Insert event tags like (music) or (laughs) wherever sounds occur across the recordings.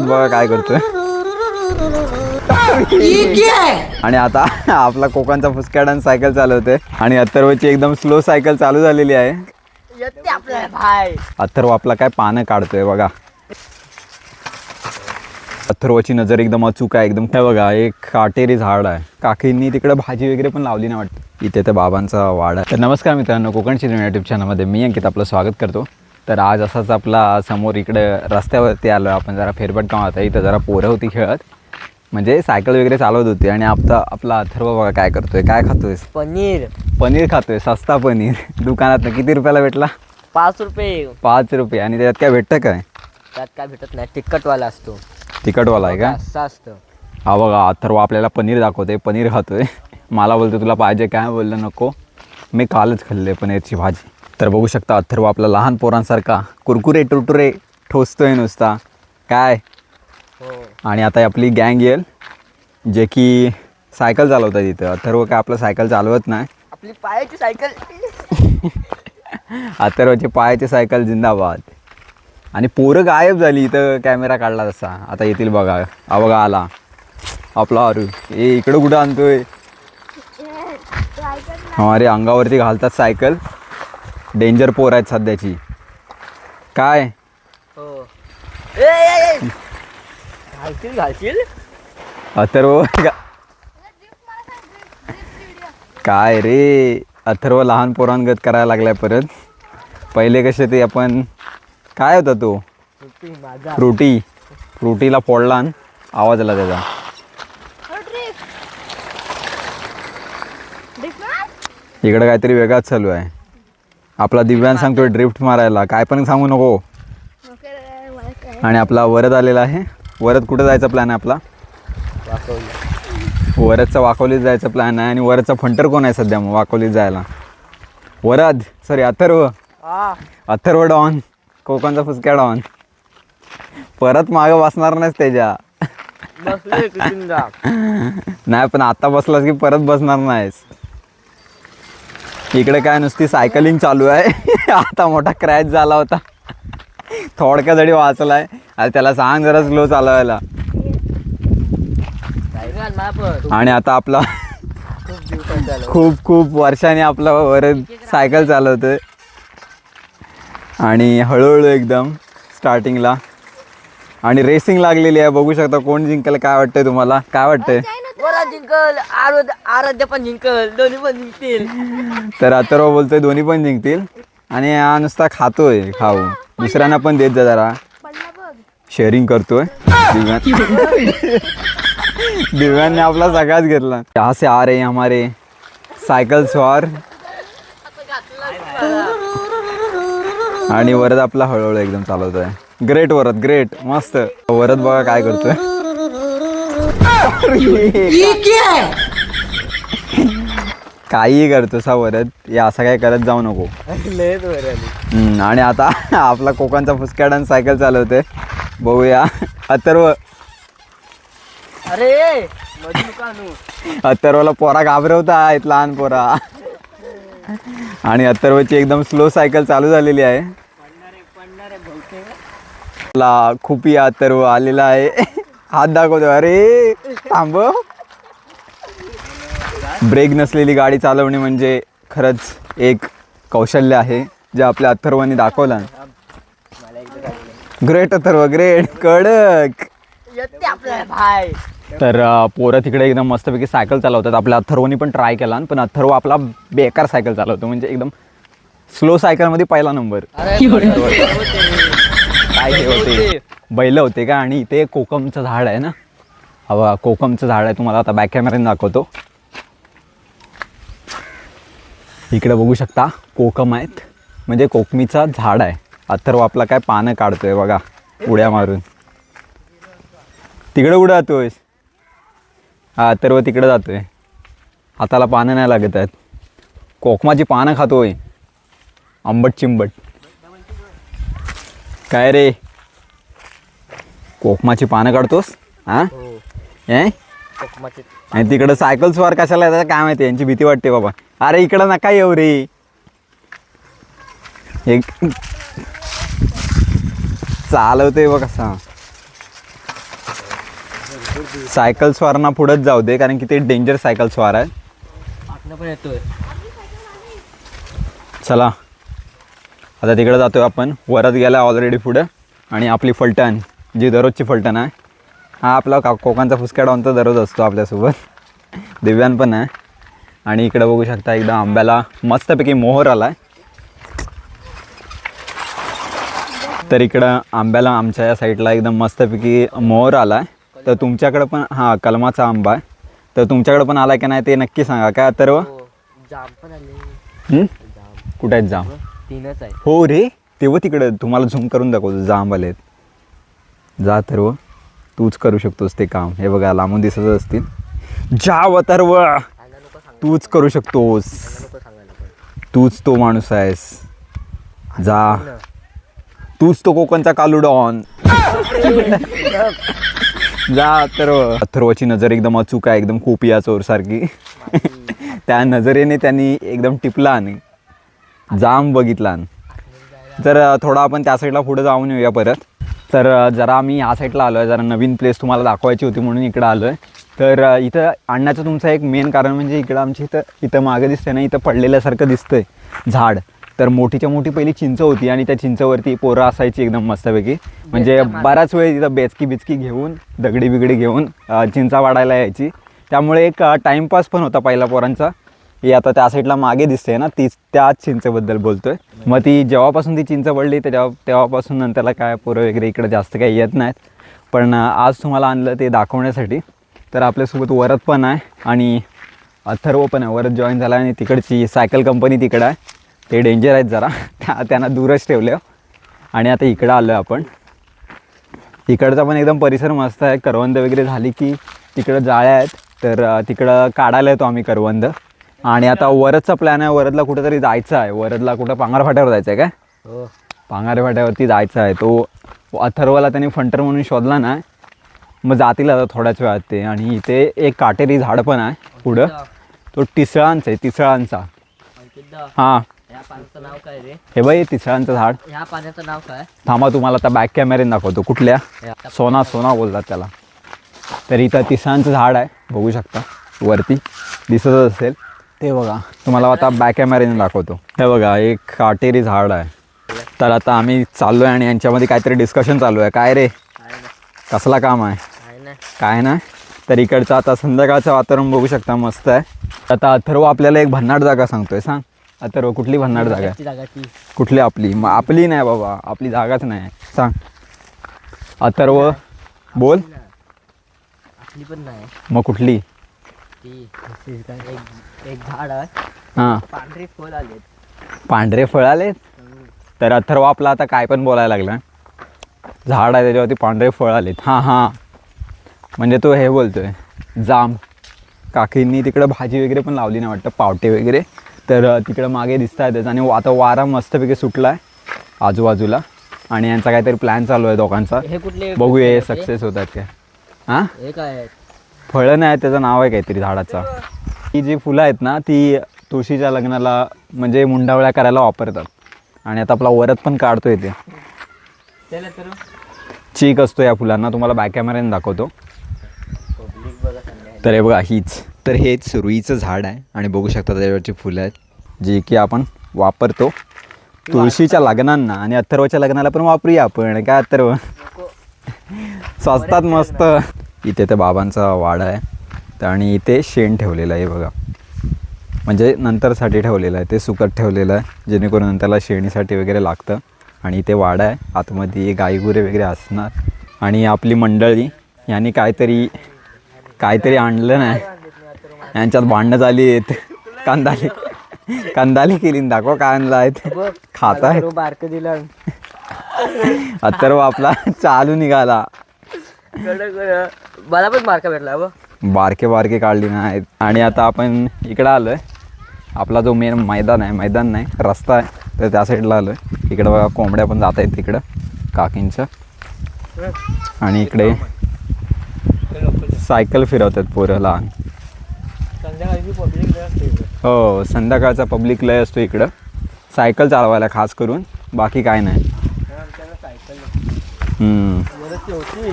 वरद बघा काय करतोय. आणि आता आपला कोकणचा फुसकाडन सायकल चालवतोय आणि अथर्वची एकदम स्लो सायकल चालू झालेली आहे. अथर्व आपला काय पानं काढतोय बघा. अथर्वची नजर एकदम अचूक आहे एकदम काय बघा एक काटेरी झाड आहे. काकींनी तिकडे भाजी वगैरे पण लावली नाही वाटतं. इथे त्या बाबांचा वाडा आहे. तर नमस्कार मित्रांनो कोकण चित्र यूट्यूब चॅनलमध्ये मी अंकित आपलं स्वागत करतो. तर आज असाच आपला समोर इकडे रस्त्यावरती आलो आपण जरा फेरफटका होता इथं जरा पोरं होती खेळत. म्हणजे सायकल वगैरे चालवत होती आणि आपला आपला अथर्व बघा काय करतोय. काय खातोय पनीर. पनीर खातोय. सस्ता पनीर. दुकानात किती रुपयाला भेटला? पाच रुपये. पाच रुपये. आणि त्याच्यात काय भेटतं काय? त्यात काय भेटत नाही. तिखटवाला असतो. तिखटवाला आहे का? असं असतं. हा बघा अथर्व आपल्याला पनीर दाखवते पनीर खातोय. मला बोलतो तुला पाहिजे काय? बोललं नको. मी कालच खाल्ले पनीरची भाजी. तर बघू शकता अथर्व आपला लहान पोरांसारखा कुरकुरे टुरटुरे ठोचतोय नुसता. काय? हो. आणि आता आपली गँग येईल जे की सायकल चालवतात इथं अथर्व काय आपलं सायकल चालवत नाही. आपली पायाची सायकल. (laughs) अथर्वची पायाची सायकल जिंदाबाद. आणि पोरं गायब झाली इथं कॅमेरा काढला तसा. आता येतील बघा बघा आला. आपला अरू ए इकडं कुठं आणतोय? अरे अंगावरती घालतात सायकल. डेंजर पोर आहेत सध्याची. काय? हो. ए, ए, ए. घालशील घालशील? अथर्व गा- काय रे? अथर्व लहान पोरांगत करायला लागलाय परत. पहिले कसे ते आपण काय होता तो? सुट्टी माझा. फ्रुटी फ्रुटीला फोडला आणि आवाज आला त्याचा. इकडं काहीतरी वेगळाच चालू आहे. आपला दिव्यान सांगतोय ड्रिफ्ट मारायला. काय पण सांगू नको. आणि आपला वरद आलेला आहे. वरद कुठं जायचा प्लॅन आहे आपला? वरदचा वाकोलीत जायचा प्लॅन आहे आणि वरदचा फंटर कोण आहे सध्या मग वाकोलीत जायला? वरद सॉरी अथर्व. आ अथर्व डॉन. कोकणचा फुसक्या डॉन. परत मागं बसणार नाहीस त्याच्या नाही पण आता बसलास की परत बसणार नाहीस. इकडे काय नुसती सायकलिंग चालू आहे. (laughs) आता मोठा क्रॅच झाला होता. थोडक्या जरी वाचलाय आणि त्याला सांग जरा स्लो चालवायला. आणि आता आपला (laughs) खूप खूप वर्षाने आपला वर सायकल चालवतोय. आणि हळूहळू एकदम स्टार्टिंगला आणि रेसिंग लागलेली आहे. बघू शकता कोण जिंकलं काय वाटतंय तुम्हाला? काय वाटतंय? जिंकल आरोध आराध्य पण जिंकल दोन्ही पण जिंकतील. तर अथर्व बोलतोय दोन्ही पण जिंकतील. आणि हा नुसता खातोय खाऊ दुसऱ्यांना पण देत जा जरा. शेअरिंग करतोय. दिव्यान दिव्यांनी आपला सगळाच घेतला. यहाँ से आ रहे हमारे सायकल स्वार. आणि वरद आपला हळूहळू एकदम चालवतोय. ग्रेट वरद ग्रेट मस्त. वरद बघा काय करतोय. (laughs) काही करतो सा वरद हे असं काय करत जाऊ नको. लयच बरं हम्म, आणि आता (laughs) आपला कोकणचा फुसकाडन सायकल चालवते बघूया. अथर्व. अरे मधी नको आणू अथर्वला पोरा घाबरवता आहेत लहान पोरा. आणि अथर्वची एकदम स्लो सायकल चालू झालेली आहे. खुपी अथर्व आलेला आहे. हात दाखवतो अरे थांब ब्रेक नसलेली गाडी चालवणे म्हणजे खरंच एक कौशल्य आहे जे आपल्या अथर्वांनी दाखवलं. ग्रेट अथर्व ग्रेट कडक. तर पोरं तिकडे एकदम मस्तपैकी सायकल चालवतात. आपल्या अथर्वनी पण ट्राय केला पण अथर्व आपला बेकार सायकल चालवतो. म्हणजे एकदम स्लो सायकलमध्ये पहिला नंबर काय होते? बैल होते का? आणि इथे कोकमचं झाड आहे ना? हवा कोकमचं झाड आहे तुम्हाला आता बॅक कॅमेऱ्याने दाखवतो. इकडे बघू शकता कोकम आहेत. म्हणजे कोकमीचा झाड आहे. अथर्व आपला काय पानं काढतोय बघा उड्या मारून. तिकडे उड्या जातोयस? हा अथर्व तिकडे जातोय. हाताला पानं नाही लागत आहेत. कोकमाची पानं खातोय. आंबट चिंबट. काय रे? कोकमाची पानं काढतोस हा? हो. ए कोकमाचे. आणि तिकडं सायकल स्वार कशाला येतात? काय माहिती यांची भीती वाटते बाबा. अरे इकडं नका येऊ रे. एक चालवतोय बघ कसा सायकल स्वारांना पुढंच जाऊ दे कारण की ते डेंजर सायकल स्वार आहे आतनं पण येतोय. चला. आता तिकडे जातोय आपण. वरत गेला ऑलरेडी पुढं. आणि आपली फलटण. जी दररोजची फलटण आहे. हा आपला का कोकणचा फुसकाडावून तर दररोज असतो आपल्यासोबत. (laughs) दिव्यान पण आहे. आणि इकडे बघू शकता एकदा आंब्याला मस्तपैकी मोहर आला आहे तर इकडं आंब्याला आमच्या या साईडला एकदम मस्तपैकी मोहर आला आहे तर तुमच्याकडं पण हां कलमाचा आंबा आहे. तर तुमच्याकडं पण आला की नाही ते नक्की सांगा. काय तर हो? आले. हं? कुठे आहेत जाम? तीनच आहे हो रे तेव्हा तिकडे तुम्हाला झूम करून दाखवतो जांब आलेत. जा तर तूच करू शकतोस ते काम. हे बघा लांबून दिसत असतील. जा व तूच करू शकतोस. तूच तो माणूस आहेस. जा. तूच तो कोकणचा कालुडॉन. जा तर अथर्वची नजर एकदम अचूक आहे एकदम कोपिया चोर सारखी त्या नजरेने त्यांनी एकदम टिपला आणि जाम बघितला. जर थोडा आपण त्या साईडला पुढे जाऊन येऊया परत. तर जरा आम्ही ह्या साईडला आलो आहे जरा नवीन प्लेस तुम्हाला दाखवायची होती म्हणून इकडं आलो आहे तर इथं आणण्याचं तुमचं एक मेन कारण म्हणजे इकडं आमच्या इथं इथं मागं दिसतंय ना इथं पडलेल्यासारखं दिसतंय झाड. तर मोठीच्या मोठी पहिली चिंच होती आणि त्या चिंचवरती पोरं असायची एकदम मस्तपैकी. म्हणजे बराच वेळ तिथं बेचकी बिचकी घेऊन दगडी बिगडी घेऊन चिंचा वाढायला यायची. त्यामुळे एक टाईमपास पण होता पहिला पोरांचा. ही आता त्या साईडला मागे दिसते ना तीच त्याच चिंचेबद्दल बोलतोय. मग ती जेव्हापासून ती चिंच पडली तेव्हा तेव्हापासून नंतरला काय पोरं वगैरे इकडे जास्त काही येत नाहीत. पण आज तुम्हाला आणलं ते दाखवण्यासाठी. तर आपल्यासोबत वरद पण आहे आणि अथर्व पण आहे. वरद जॉईन झाला आणि तिकडची सायकल कंपनी तिकडं आहे. ते डेंजर आहेत जरा. त्या त्यांना दूरच ठेवले आणि आता इकडं आलो आहे आपण. इकडचा पण एकदम परिसर मस्त आहे. करवंद वगैरे झाली की तिकडं जाळ्या आहेत. तर तिकडं काढायला येतो आम्ही करवंद. आणि आता वरदचा प्लॅन आहे वरदला कुठेतरी जायचं आहे. वरदला कुठं पांगार फाट्यावर जायचं आहे काय? हो. पांगार फाट्यावरती जायचं आहे. तो अथर्वला त्यांनी फंटर म्हणून शोधला ना मग जातील आता थोड्याच वेळात ते. आणि इथे एक काटेरी झाड पण आहे पुढं. तो टिसळांचा आहे तिसळांचा. हां. ह्या पाण्याचं नाव काय रे? हे बाई तिसळांचं झाड. ह्या पाण्याचं नाव काय? थांबा तुम्हाला आता बॅक कॅमेऱ्याने दाखवतो. कुठल्या? सोना सोना बोलतात त्याला. तर इथं तिसऱ्यांचं झाड आहे. बघू शकता. वरती दिसतच असेल. ते बघा तुम्हाला आता बॅक कॅमेऱ्याने दाखवतो. हे बघा एक काटेरी झाड आहे. तर आता आम्ही चाललो आहे आणि यांच्यामध्ये काहीतरी डिस्कशन चालू आहे. काय रे? कसला काम आहे? काय ना तर इकडचं आता संध्याकाळचं वातावरण बघू शकता मस्त आहे. आता अथर्व आपल्याला एक भन्नाट जागा सांगतोय सांग. अथर्व कुठली भन्नाट जागा आहे? कुठली आपली? मग आपली नाही बाबा आपली जागाच नाही सांग. अथर्व बोल. आपली पण नाही. मग कुठली? ती एक एक झाड आहे. हां. पांढरे फळ आलेत. पांढरे फळ आले तर अथर्व आपला आता काय पण बोलायला लागला. झाड आहे त्याच्यावरती पांढरे फळ आलेत. हां हां. म्हणजे तो हे बोलतोय जाम. काकींनी तिकडं भाजी वगैरे पण लावली नाही वाटतं पावटे वगैरे. तर अ, तिकडं मागे दिसत आहेत आणि आता वारा मस्तपैकी सुटला आहे आजूबाजूला. आणि यांचा काहीतरी प्लॅन चालू आहे दोघांचा. हे कुठले बघूया हे सक्सेस होतात काय हां? हे काय? आहेत फळं नाही त्याचं नाव आहे काहीतरी झाडाचा. ही जी फुलं आहेत ना ती तुळशीच्या लग्नाला म्हणजे मुंडावळ्या करायला वापरतात. आणि आता आपला वरद पण काढतो तर चीक असतो या फुलांना तुम्हाला बॅक कॅमेऱ्याने दाखवतो. तर हे बघा हीच. तर हेच रुईचं झाड आहे आणि बघू शकता त्याच्यावरची फुलं आहेत जी की आपण वापरतो. तुळशीच्या लग्नांना आणि अथर्वच्या लग्नाला पण वापरूया आपण काय अथर्व? स्वस्तात मस्त. इथे त्या बाबांचा वाडा आहे. तर आणि इथे शेण ठेवलेलं आहे बघा. म्हणजे नंतरसाठी ठेवलेलं आहे. ते सुकत ठेवलेलं आहे. जेणेकरून नंतरला शेणीसाठी वगैरे लागतं. आणि इथे वाडा आहे. आतमध्ये गाईगुरे वगैरे असणार. आणि आपली मंडळी यांनी काहीतरी काहीतरी आणलं नाही. यांच्यात भांडणं झाली आहेत. कांदाली कांदाली केली दाखव काय आणलं आहे खात आहे बारक दिलं. अथर्व आपला चालू निघाला. मला पण मार्क भेटला व बारके बारके काढली नाहीत आणि आता आपण इकडं आलो आहे आपला जो मेन मैदान आहे मैदान नाही रस्ता आहे तर त्या साईडला आलो आहे इकडं बघा कोंबड्या पण जात आहेत तिकडं काकींच्या. आणि इकडे सायकल फिरवतात पोरं लहान. संध्याकाळी पब्लिक असते हो संध्याकाळचा पब्लिक लय असतो इकडं. सायकल चालवायला खास करून बाकी काय नाही. सायकल हम्म. होती.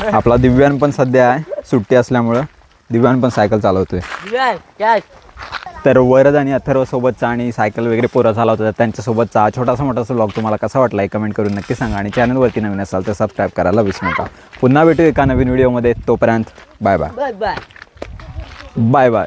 (laughs) आपला दिव्यान पण सध्या आहे. सुट्टी असल्यामुळं दिव्यान पण सायकल चालवतोय. तर वरद आणि अथर्व सोबतचा आणि सायकल वगैरे पोरं चालवत होता त्यांच्यासोबतचा छोटासा मोठासा ब्लॉग तुम्हाला कसा वाटला कमेंट करून नक्की सांगा आणि चॅनलवरती नवीन असाल तर सबस्क्राईब करायला विसरू नका पुन्हा भेटू एका नवीन व्हिडिओमध्ये तोपर्यंत bye bye bye bye bye bye